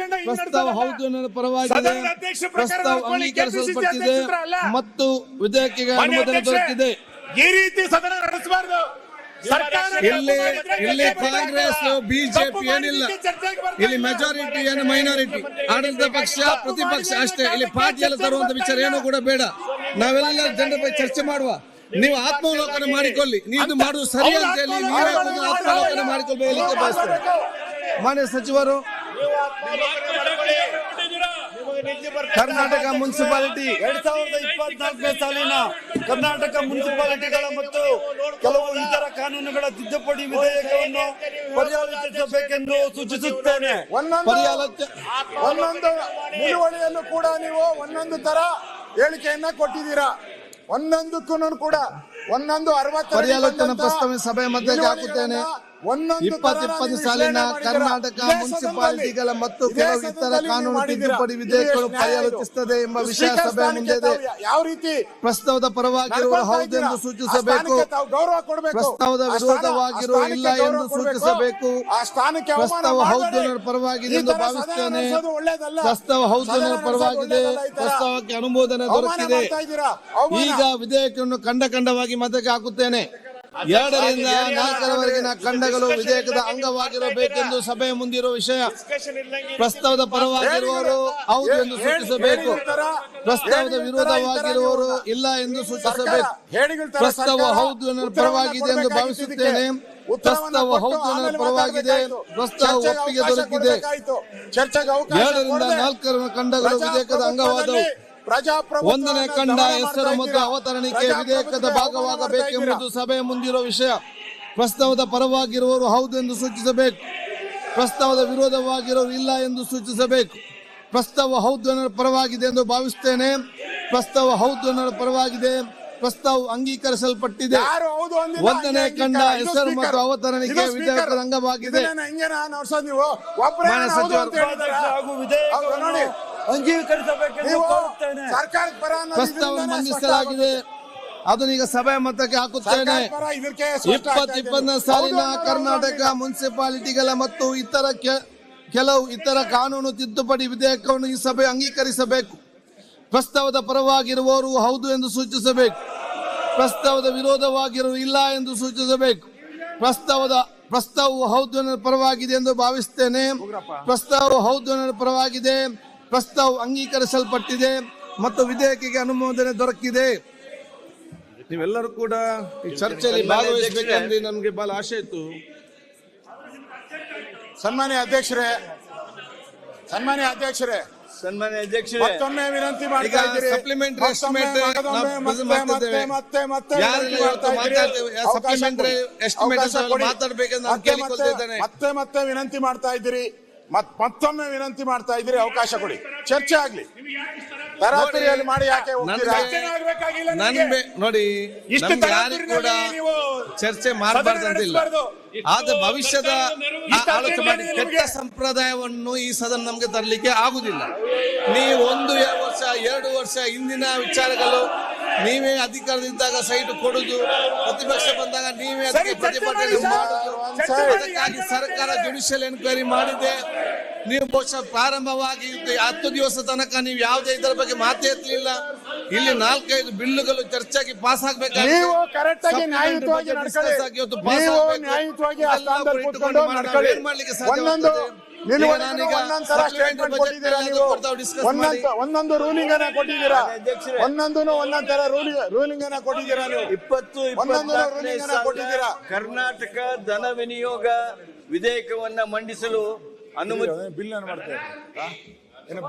Agenda ಪ್ರಸ್ತಾವ ಹೌದು ಎನ್ನುವ ಪರವಾಗಿದೆ. ಪ್ರಸ್ತಾವ ಅಂಗೀಕರಿಸಲ್ಪಟ್ಟಿದೆ. ಮತ್ತು ವಿಧೇಯಕಿಗೆ ಮಾನ್ಯ ಅನುಮೋದನೆ ದೊರಕಿದೆ. ಈ ರೀತಿ ಸದನ ನಡೆಸಬಾರದು. ಸರ್ಕಾರ ಇಲ್ಲಿ ಇಲ್ಲಿ ಕಾಂಗ್ರೆಸ್. ಬಿಜೆಪಿ ಏನಿಲ್ಲ? ಇಲ್ಲಿ. ಮೆಜಾರಿಟಿ ಏನು ಮೈನಾರಿಟಿ ಆಡಳಿತ ಪಕ್ಷ ಪ್ರತಿಪಕ್ಷ ಅಷ್ಟೇ. ಇಲ್ಲಿ. ಪಾರ್ಟಿ ಎಲ್ಲ ತರುವಂತ ವಿಚಾರ ಏನು ಕೂಡ ಬೇಡ. ನಾವೆಲ್ಲ ಜನರ ಬಗ್ಗೆ ಚರ್ಚೆ ಮಾಡುವ. ನೀವು ಆತ್ಮಾವಲೋಕನ ಮಾಡಿಕೊಳ್ಳಿ. ನೀವು ಮಾಡುವುದು ಸರಿ ಅಂತ ಹೇಳಿ ನೀವೇ ಒಂದು ಆತ್ಮಾವಲೋಕನ ಮಾಡಿಕೊಳ್ಬೇಕು ಮಾನ್ಯ ಸಚಿವರು ಕರ್ನಾಟಕ ಮುನ್ಸಿಪಾಲಿಟಿ ಎರಡ್ ಸಾವಿರದ ಇಪ್ಪತ್ನಾಲ್ಕನೇ ಸಾಲಿನ ಕರ್ನಾಟಕ ಮುನ್ಸಿಪಾಲಿಟಿಗಳ ಮತ್ತು ಕೆಲವು ಇತರ ಕಾನೂನುಗಳ ತಿದ್ದುಪಡಿ ವಿಧೇಯಕವನ್ನು ಪರ್ಯಾಲೋಚಿಸಬೇಕೆಂದು ಸೂಚಿಸುತ್ತೇನೆ. ಒಂದೊಂದು ನಿಲುವಳಿಯನ್ನು ನಿಲುವಳಿಯಲ್ಲೂ ಕೂಡ ನೀವು ಒಂದೊಂದು ತರ ಹೇಳಿಕೆಯನ್ನ ಕೊಟ್ಟಿದ್ದೀರಾ. ಒಂದೊಂದಕ್ಕೂ ಕೂಡ ಒಂದೊಂದು ಅರವತ್ತು ಸಭೆಯ ಮಧ್ಯಕ್ಕೆ ಹಾಕುತ್ತೇನೆ ಇಪ್ಪತ್ತು ಇಪ್ಪತ್ತು ಸಾಲಿನ ಕರ್ನಾಟಕ ಮುನ್ಸಿಪಾಲಿಟಿಗಳ ಮತ್ತು ಕೆಲವು ಇತರ ಕಾನೂನು ತಿದ್ದುಪಡಿ ವಿಧೇಯಕಗಳು ಪರ್ಯಾಲೋಚಿಸುತ್ತದೆ ಎಂಬ ವಿಷಯ ಸಭೆ ಮುಂದೆ ಯಾವ ರೀತಿ ಪ್ರಸ್ತಾವದ ಪರವಾಗಿರುವ ಹೌದು ಎಂದು ಸೂಚಿಸಬೇಕು. ಪ್ರಸ್ತಾವದ ಆ ಸ್ಥಾನ- ವಿರೋಧವಾಗಿರೋ ಆ ಸ್ಥಾನಕ್ಕೆ ಇಲ್ಲ ಎಂದು ಸೂಚಿಸಬೇಕು. ಪ್ರಸ್ತಾವ ಹೌದು ಪರವಾಗಿದೆ ಎಂದು ಭಾವಿಸುತ್ತೇನೆ ಪ್ರಸ್ತಾವ ಹೌದು ಪರವಾಗಿದೆ. ಪ್ರಸ್ತಾವಕ್ಕೆ ಅನುಮೋದನೆ ದೊರಕಿದೆ. ಈಗ ವಿಧೇಯಕವನ್ನು ಕಂಡ ಕಂಡವಾಗಿ ಮತಕ್ಕೆ ಹಾಕುತ್ತೇನೆ. ಎರಡರಿಂದ ನಾಲ್ಕರವರೆಗಿನ ಖಂಡಗಳು ವಿಧೇಯಕದ ಅಂಗವಾಗಿರಬೇಕೆಂದು ಸಭೆಯ ಮುಂದಿರುವ ವಿಷಯ. ಪ್ರಸ್ತಾವದ ಪರವಾಗಿರುವವರು ಹೌದು ಎಂದು ಸೂಚಿಸಬೇಕು. ಪ್ರಸ್ತಾವದ ವಿರೋಧವಾಗಿರುವವರು ಇಲ್ಲ ಎಂದು ಸೂಚಿಸಬೇಕು. ಪ್ರಸ್ತಾವ ಹೌದು ಎನ್ನುವ ಪರವಾಗಿದೆ ಎಂದು ಭಾವಿಸುತ್ತೇನೆ. ಪ್ರಸ್ತಾವ ಹೌದು ಎನ್ನುವ ಪರವಾಗಿದೆ. ಪ್ರಸ್ತಾವ ಒಪ್ಪಿಗೆ ದೊರಕಿದೆ. ಎರಡರಿಂದ ನಾಲ್ಕರ ಖಂಡಗಳು ವಿಧೇಯಕದ ಅಂಗವಾದವು. ಒಂದನೇ ಕಂಡ ಹೆಸರ ಮತ್ತು. ಅವತರಣಿಕೆ ವಿಧೇಯಕದ ಭಾಗವಾಗಬೇಕೆಂಬುದು ಸಭೆಯ ಮುಂದಿರುವ ವಿಷಯ. ಪ್ರಸ್ತಾವದ ಪರವಾಗಿರುವವರು ಹೌದು ಎಂದು ಸೂಚಿಸಬೇಕು. ಪ್ರಸ್ತಾವದ ವಿರೋಧವಾಗಿರುವವರು ಇಲ್ಲ ಎಂದು ಸೂಚಿಸಬೇಕು. ಪ್ರಸ್ತಾವ ಹೌದು ಅನ್ನೋ ಪರವಾಗಿದೆ ಎಂದು ಭಾವಿಸುತ್ತೇನೆ ಪ್ರಸ್ತಾವ ಹೌದು ಅನ್ನೋ ಪರವಾಗಿದೆ. ಪ್ರಸ್ತಾವ ಅಂಗೀಕರಿಸಲ್ಪಟ್ಟಿದೆ. ಯಾರು ಹೌದು ಅಂದಿಲ್ಲ, ಒಂದನೇ ಕಂಡ ಹೆಸರು. ಮತ್ತು ಅವತರಣಿಕೆ. ವಿಧೇಯಕದ ಅಂಗವಾಗಿದೆ. ಅಂಗೀಕರಿಸಬೇಕೆಂದು ಕೋರುತ್ತೇನೆ. ಪ್ರಸ್ತಾವ ಮಂಡಿಸಲಾಗಿದೆ. ಅದನ್ನು ಈಗ ಸಭೆ ಮತಕ್ಕೆ ಹಾಕುತ್ತೇನೆ. ಇಪ್ಪತ್ ಇಪ್ಪತ್ತನೇ ಸಾಲಿನ ಕರ್ನಾಟಕ ಮುನ್ಸಿಪಾಲಿಟಿಗಳ ಮತ್ತು ಇತರ ಕೆ- ಕೆಲವು ಇತರ ಕಾನೂನು ತಿದ್ದುಪಡಿ ವಿಧೇಯಕವನ್ನು ಈ ಸಭೆ ಅಂಗೀಕರಿಸಬೇಕು. ಪ್ರಸ್ತಾವದ ಪರವಾಗಿರುವವರು ಹೌದು ಎಂದು ಸೂಚಿಸಬೇಕು. ಪ್ರಸ್ತಾವದ ವಿರೋಧವಾಗಿರುವ ಇಲ್ಲ ಎಂದು ಸೂಚಿಸಬೇಕು. ಪ್ರಸ್ತಾವದ ಪ್ರಸ್ತಾವವು ಹೌದು ಪರವಾಗಿದೆ ಎಂದು ಭಾವಿಸುತ್ತೇನೆ ಪ್ರಸ್ತಾವವು ಹೌದು ಪರವಾಗಿದೆ. ಪ್ರಸ್ತಾವ ಅಂಗೀಕರಿಸಲ್ಪಟ್ಟಿದೆ ಮತ್ತು ವಿಧೇಯಕಿಗೆ ಅನುಮೋದನೆ ದೊರಕಿದೆ. ನೀವೆಲ್ಲರೂ ಕೂಡ ಈ ಚರ್ಚೆಯಲ್ಲಿ ಭಾಗವಹಿಸಬೇಕಂದ್ರೆ ನಮಗೆ ಬಹಳ ಆಶೆ ಇತ್ತು. ಸನ್ಮಾನ್ಯ ಅಧ್ಯಕ್ಷರೇ ಸನ್ಮಾನ್ಯ ಅಧ್ಯಕ್ಷರೇ ಸನ್ಮಾನ್ಯ ಅಧ್ಯಕ್ಷರೇ ಮತ್ತೊಮ್ಮೆ ವಿನಂತಿ ಮಾಡ್ತಾ ಇದ್ದೀರಿ. ಸಪ್ಲಿಮೆಂಟರಿ ಮತ್ತೆ ಮತ್ತೆ ನಾನು. ಮತ್ತೆ ಮತ್ತೆ ವಿನಂತಿ ಮಾಡ್ತಾ ಇದ್ದೀರಿ. ಮತ್ ಮತ್ತೊಮ್ಮೆ ವಿನಂತಿ ಮಾಡ್ತಾ ಇದ್ದೀರಿ ಅವಕಾಶ ಕೊಡಿ. ಚರ್ಚೆ ಆಗ್ಲಿ. ತರಾತರಿಯಲ್ಲಿ ಮಾಡಿ ಯಾಕೆ ನನಗೆ- ಆಗ್ಬೇಕಾಗಿಲ್ಲ ನನಗೆ. ನೋಡಿ ಯಾರಿಗೂ ಕೂಡ ಚರ್ಚೆ ಮಾಡಬಾರ್ದಂತಿಲ್ಲ. ಆದ್ರೆ ಭವಿಷ್ಯದ ಆಲೋಚನೆ ಮಾಡಿ ಕೆಟ್ಟ ಸಂಪ್ರದಾಯವನ್ನು ಈ ಸದನ ನಮ್ಗೆ ತರಲಿಕ್ಕೆ ಆಗುದಿಲ್ಲ. ನೀವು ಒಂದು ವರ್ಷ ಎರಡು ವರ್ಷ ಹಿಂದಿನ ವಿಚಾರಗಳು ನೀವೇ ಅಧಿಕಾರದಿದ್ದಾಗ ಸೈಟ್ ಕೊಡುದು ಪ್ರತಿಪಕ್ಷ ಬಂದಾಗ ನೀವೇ ಅದಕ್ಕೆ ಪ್ರತಿಭಟನೆ. ಅದಕ್ಕಾಗಿ ಸರ್ಕಾರ ಜುಡಿಷಿಯಲ್ ಎನ್ಕ್ವೈರಿ ಮಾಡಿದೆ. ನೀವು ಬಹುಶಃ ಪ್ರಾರಂಭವಾಗಿ ಹತ್ತು ದಿವಸ ತನಕ ನೀವು ಯಾವುದೇ ಇದರ ಬಗ್ಗೆ ಮಾತೇ ಎತ್ತಲಿಲ್ಲ. ಇಲ್ಲಿ ನಾಲ್ಕೈದು ಬಿಲ್ಲುಗಳು ಚರ್ಚೆಗೆ ಪಾಸ್ ಆಗ್ಬೇಕಾಗಿ ಮಾಡ್ಲಿಕ್ಕೆ ಆಗಿ ಒಂದೊಂದು ರೂಲಿಂಗ್ ಅನ್ನ ಕೊಟ್ಟಿದ್ದೀರಾ ಒಂದೊಂದು ಒಂದೊಂದ್ ತರ ರೂಲಿಂಗ್ ರೂಲಿಂಗ್ ಅನ್ನ ಕೊಟ್ಟಿದ್ದೀರಾ ನೀವು? ಇಪ್ಪತ್ತು ಕೊಟ್ಟಿದ್ದೀರಾ. ಕರ್ನಾಟಕ ಧನ ವಿನಿಯೋಗ ವಿಧೇಯಕವನ್ನ ಮಂಡಿಸಲು ಅನುಮತಿ ಬಿಲ್. ಅನ್ನು